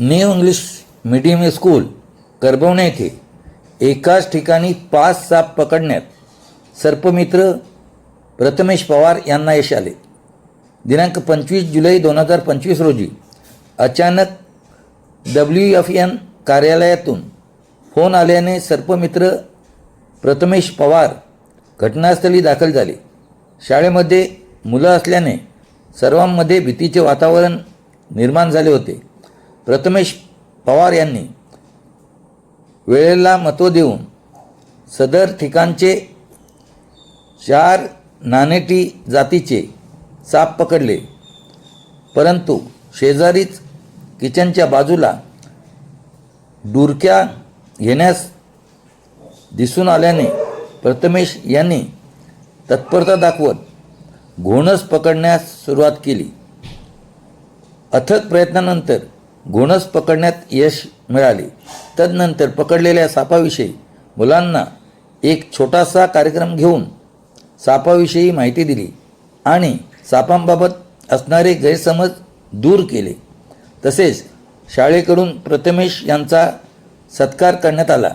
New English medium school Karbavane येथे एकाच ठिकाणी पाच साप पकडण्यात सर्पमित्र प्रथमेश पवार यांना यश आले. दिनांक पंचवीस जुलै दोन हजार पंचवीस रोजी अचानक डब्ल्यू एफ एन कार्यालयातून फोन आल्याने सर्पमित्र प्रथमेश पवार घटनास्थळी दाखल झाले. शाळेमध्ये मुलं असल्याने सर्वांमध्ये भीतीचे वातावरण निर्माण झाले होते. प्रथमेश पवार यांनी वेळेला महत्त्व देऊन सदर ठिकाणचे चार नानेटी जातीचे साप पकडले. परंतु शेजारीच किचनच्या बाजूला डुरक्या घेण्यास दिसून आल्याने प्रथमेश यांनी तत्परता दाखवत घोणस पकडण्यास सुरुवात केली. अथक प्रयत्नानंतर घोणस पकडण्यात यश मिळाले. तदनंतर पकडलेल्या सापाविषयी मुलांना एक छोटासा कार्यक्रम घेऊन सापाविषयी माहिती दिली आणि सापांबाबत असणारे गैरसमज दूर केले. तसेच शाळेकडून प्रथमेश यांचा सत्कार करण्यात आला.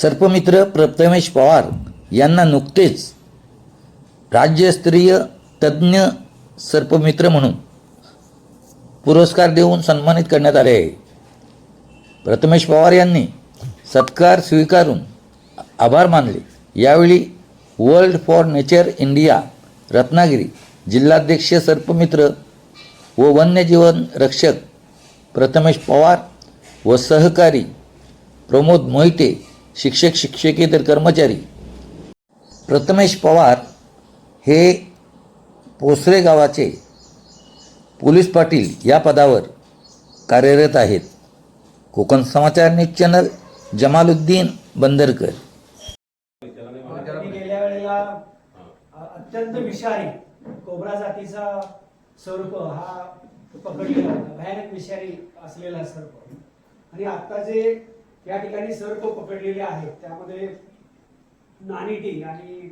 सर्पमित्र प्रथमेश पवार यांना नुकतेच राज्यस्तरीय तज्ज्ञ सर्पमित्र म्हणून पुरस्कार देऊन सन्मानित करण्यात आले. आहे प्रथमेश पवार यांनी सत्कार स्वीकारून आभार मानले. यावेळी world for nature India Ratnagiri जिल्हाध्यक्ष सर्पमित्र व वन्यजीवन रक्षक प्रथमेश पवार व सहकारी प्रमोद मोहिते शिक्षक शिक्षकेतर कर्मचारी. प्रथमेश पवार हे पोसरे गावाचे पोलीस पाटील या पदावर कार्यरत आहेत. Konkan Samachar news channel Jamaluddin Bandarkar. गेल्या वेळेला अत्यंत विषारी कोबरा जातीचा सर्प हा पकडलेला होता. भयानक विषारी असलेला सर्प. आणि आता जे या ठिकाणी सर्प पकडलेले आहेत. त्यामध्ये नानिटी आणि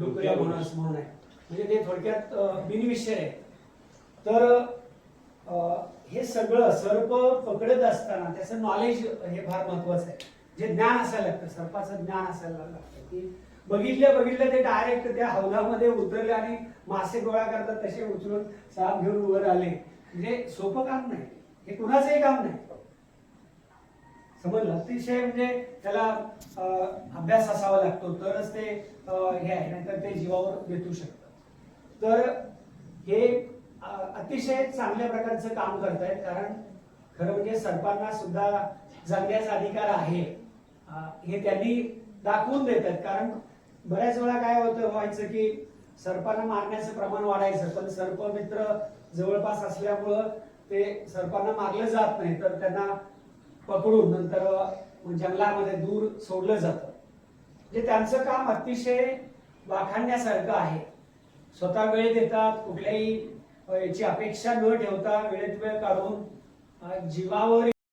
डुकऱ्या म्हणून म्हणून आहे. म्हणजे ते थोडक्यात बिनविषय आहे. तर हे सगळं सर्प पकडत असताना त्याचं नॉलेज हे फार महत्वाचं आहे. जे ज्ञान असायला लागतं सर्पाचं ज्ञान असायला लागतं की बघितल्या बघितल्या ते डायरेक्ट त्या हौदामध्ये उतरले आणि मासे गोळा करतात तसे उचलून साप घेऊन वर आले. म्हणजे सोपं काम नाही. हे कुणाचंही काम नाही. समजलं अतिशय म्हणजे त्याला अभ्यास असावा लागतो तरच ते हे आहे नंतर ते जीवावर बेतू शकतं. तर हे अतिशय चांगल्या प्रकारचं काम करतायत कारण खरं म्हणजे सर्पांना सुद्धा जगण्याचा अधिकार आहे. हे त्यांनी दाखवून देत आहेत कारण बऱ्याच वेळा काय होतं व्हायचं की सर्पांना मारण्याचं प्रमाण वाढायचं पण सर्पमित्र जवळपास असल्यामुळं ते सर्पांना मारलं जात नाही तर त्यांना पकडून नंतर जंगलामध्ये दूर सोडलं जातं. म्हणजे त्यांचं काम अतिशय वाखाणण्यासारखं आहे. स्वतः वेळ देतात कुठल्याही याची अपेक्षा न ठेवता वेळेत वेळ काढून जीवावर